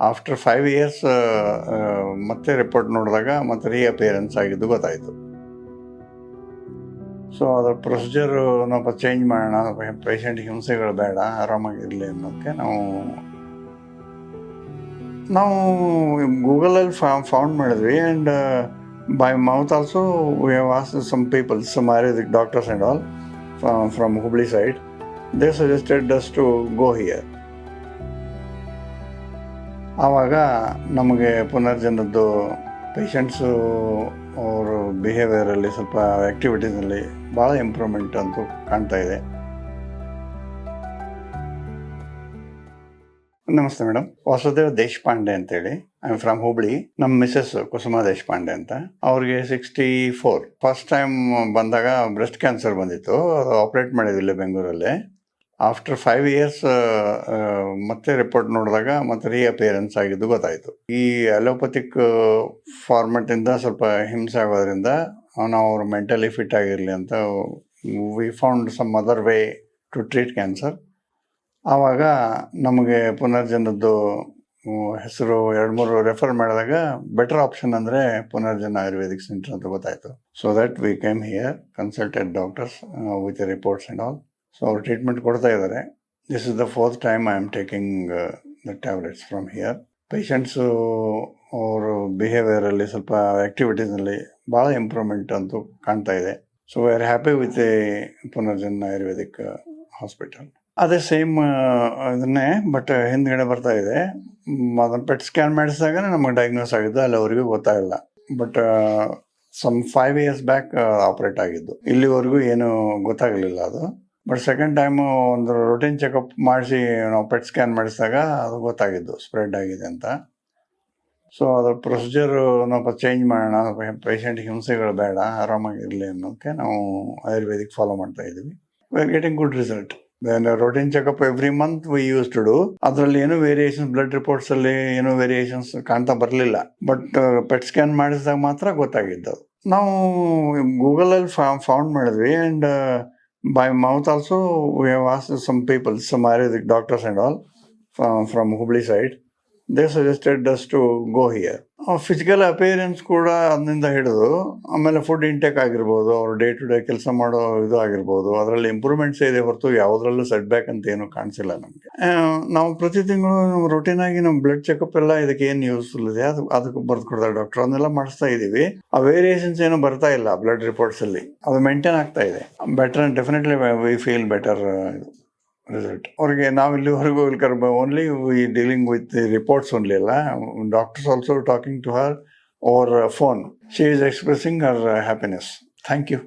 After five years ಮತ್ತೆ report ನೋಡಿದಾಗ ಮತ್ತೆ ರೀ ಅಪಿಯರೆನ್ಸ್ ಆಗಿದ್ದು ಗೊತ್ತಾಯಿತು. ಸೊ ಅದರ ಪ್ರೊಸೀಜರ್ ನಾವು ಚೇಂಜ್ ಮಾಡೋಣ ಪೇಷಂಟ್ ಹಿಂಸೆಗಳು ಬೇಡ ಆರಾಮಾಗಿರಲಿ ಅನ್ನೋಕ್ಕೆ ನಾವು ನಾವು ಗೂಗಲಲ್ಲಿ ಫೌಂಡ್ ಮಾಡಿದ್ವಿ and by mouth also we was some people some Ayurvedic doctors and all from Hubli side they suggested us to go here ಆವಾಗ ನಮಗೆ ಪುನರ್ಜನದ್ದು ಪೇಷಂಟ್ಸು ಅವರು ಬಿಹೇವಿಯರಲ್ಲಿ ಸ್ವಲ್ಪ ಆ್ಯಕ್ಟಿವಿಟೀಸಲ್ಲಿ ಭಾಳ ಇಂಪ್ರೂವ್ಮೆಂಟ್ ಅಂತೂ ಕಾಣ್ತಾ ಇದೆ. ನಮಸ್ತೆ ಮೇಡಮ್ ವಾಸುದೇವ್ ದೇಶಪಾಂಡೆ ಅಂತೇಳಿ. ಐ ಆಮ್ ಫ್ರಮ್ ಹುಬ್ಳಿ ನಮ್ಮ ಮಿಸಸ್ ಕುಸುಮಾ ದೇಶಪಾಂಡೆ ಅಂತ. ಅವ್ರಿಗೆ ಸಿಕ್ಸ್ಟಿ ಫೋರ್ ಫಸ್ಟ್ ಟೈಮ್ ಬಂದಾಗ ಬ್ರೆಸ್ಟ್ ಕ್ಯಾನ್ಸರ್ ಬಂದಿತ್ತು. ಅದು ಆಪ್ರೇಟ್ ಮಾಡಿದ್ವಿ ಬೆಂಗಳೂರಲ್ಲಿ. ಆಫ್ಟರ್ ಫೈವ್ ಇಯರ್ಸ್ ಮತ್ತೆ ರಿಪೋರ್ಟ್ ನೋಡಿದಾಗ ಮತ್ತೆ ರೀಅಪಿಯರೆನ್ಸ್ ಆಗಿದ್ದು ಗೊತ್ತಾಯಿತು. ಈ ಅಲೋಪತಿಕ್ ಫಾರ್ಮೆಟಿಂದ ಸ್ವಲ್ಪ ಹಿಂಸೆ ಆಗೋದ್ರಿಂದ ನಾವು ಅವ್ರು ಮೆಂಟಲಿ ಫಿಟ್ ಆಗಿರಲಿ ಅಂತ we found some other way to treat cancer ಆವಾಗ ನಮಗೆ ಪುನರ್ಜನದ್ದು ಹೆಸರು ಎರಡು ಮೂರು ರೆಫರ್ ಮಾಡಿದಾಗ ಬೆಟರ್ ಆಪ್ಷನ್ ಅಂದರೆ ಪುನರ್ಜನ ಆಯುರ್ವೇದಿಕ್ ಸೆಂಟರ್ ಅಂತ ಗೊತ್ತಾಯಿತು. So that we came here consulted doctors with reports and all so ಅವ್ರು ಟ್ರೀಟ್ಮೆಂಟ್ ಕೊಡ್ತಾ ಇದ್ದಾರೆ this is the fourth time I am taking the tablets from here patients ಅವರು ಬಿಹೇವಿಯರಲ್ಲಿ ಸ್ವಲ್ಪ ಆ್ಯಕ್ಟಿವಿಟೀಸ್ನಲ್ಲಿ ಭಾಳ ಇಂಪ್ರೂವ್ಮೆಂಟ್ ಅಂತೂ ಕಾಣ್ತಾ ಇದೆ. So we are happy with a Punarjan Ayurvedic hospital ಅದೇ ಸೇಮ್ ಇದನ್ನೇ ಬಟ್ ಹಿಂದ್ಗಡೆ ಬರ್ತಾ ಇದೆ. ಅದನ್ನ ಪೆಟ್ ಸ್ಕ್ಯಾನ್ ಮಾಡಿಸಿದಾಗ ನಮಗೆ ಡಯಾಗ್ನೋಸ್ ಆಗಿದ್ದು ಅಲ್ಲಿ ಅವರಿಗೂ ಗೊತ್ತಾಗಿಲ್ಲ. But some five years back operate ಆಗಿದ್ದು. ಇಲ್ಲಿವರೆಗೂ ಏನು ಗೊತ್ತಾಗಲಿಲ್ಲ ಅದು. ಬಟ್ ಸೆಕೆಂಡ್ ಟೈಮು ಒಂದು ರೊಟೀನ್ ಚೆಕಪ್ ಮಾಡಿಸಿ ನಾವು ಪೆಟ್ ಸ್ಕ್ಯಾನ್ ಮಾಡಿಸಿದಾಗ ಅದು ಗೊತ್ತಾಗಿದ್ದು ಸ್ಪ್ರೆಡ್ ಆಗಿದೆ ಅಂತ. ಸೊ ಅದರ ಪ್ರೊಸೀಜರು ನಾವು ಚೇಂಜ್ ಮಾಡೋಣ ಪೇಷಂಟ್ ಹಿಂಸೆಗಳು ಬೇಡ ಆರಾಮಾಗಿರಲಿ ಅನ್ನೋಕ್ಕೆ ನಾವು ಆಯುರ್ವೇದಿಕ್ ಫಾಲೋ ಮಾಡ್ತಾ ಇದ್ದೀವಿ. We are getting good result then routine checkup every month we use to do ಅದರಲ್ಲಿ ಏನೂ ವೇರಿಯೇಷನ್ಸ್ ಬ್ಲಡ್ ರಿಪೋರ್ಟ್ಸಲ್ಲಿ ಏನೂ ವೇರಿಯೇಷನ್ಸ್ ಕಾಣ್ತಾ ಬರಲಿಲ್ಲ. ಬಟ್ ಪೆಟ್ ಸ್ಕ್ಯಾನ್ ಮಾಡಿಸಿದಾಗ ಮಾತ್ರ ಗೊತ್ತಾಗಿದ್ದು. ನಾವು ಗೂಗಲಲ್ಲಿ ಫೌಂಡ್ ಮಾಡಿದ್ವಿ and by mouth also we have asked some people some ayurvedic doctors and all from, from hubli side. They suggested us to go here physical appearance ಕೂಡ ಅದರಿಂದ ಹಿಡಿದು, ಆಮೇಲೆ ಫುಡ್ ಇಂಟೇಕ್ ಆಗಿರ್ಬೋದು, ಅವ್ರು ಡೇ ಟು ಡೇ ಕೆಲಸ ಮಾಡೋ ಇದು ಆಗಿರ್ಬೋದು, ಅದರಲ್ಲಿ ಇಂಪ್ರೂವ್ಮೆಂಟ್ಸ್ ಇದೆ ಹೊರತು ಯಾವುದರಲ್ಲೂ ಸೆಟ್ ಬ್ಯಾಕ್ ಅಂತ ಏನೂ ಕಾಣಿಸಿಲ್ಲ ನಮಗೆ. ನಾವು ಪ್ರತಿ ತಿಂಗಳು ರೊಟೀನ್ ಆಗಿ ನಮ್ಮ ಬ್ಲಡ್ ಚೆಕಪ್ ಎಲ್ಲ ಇದಕ್ಕೆ ಏನು ಯೂಸ್ಫುಲ್ ಇದೆ, ಅದು ಅದಕ್ಕೆ ಬರ್ದು ಕೊಡ್ತಾರೆ ಡಾಕ್ಟರ್ ಅದನ್ನೆಲ್ಲ ಮಾಡಿಸ್ತಾ ಇದ್ದೀವಿ. ಆ ವೇರಿಯೇಷನ್ಸ್ ಏನೂ ಬರ್ತಾ ಇಲ್ಲ ಬ್ಲಡ್ ರಿಪೋರ್ಟ್ಸಲ್ಲಿ ಅದು ಮೇಂಟೈನ್ ಆಗ್ತಾ ಇದೆ. Better definitely we feel better result ಅವ್ರಿಗೆ ನಾವು ಇಲ್ಲಿವರೆಗೂ ಇಲ್ಲಿ only we dealing with reports only ಅಲ್ಲ? Doctors also talking to her over phone she is expressing her happiness thank you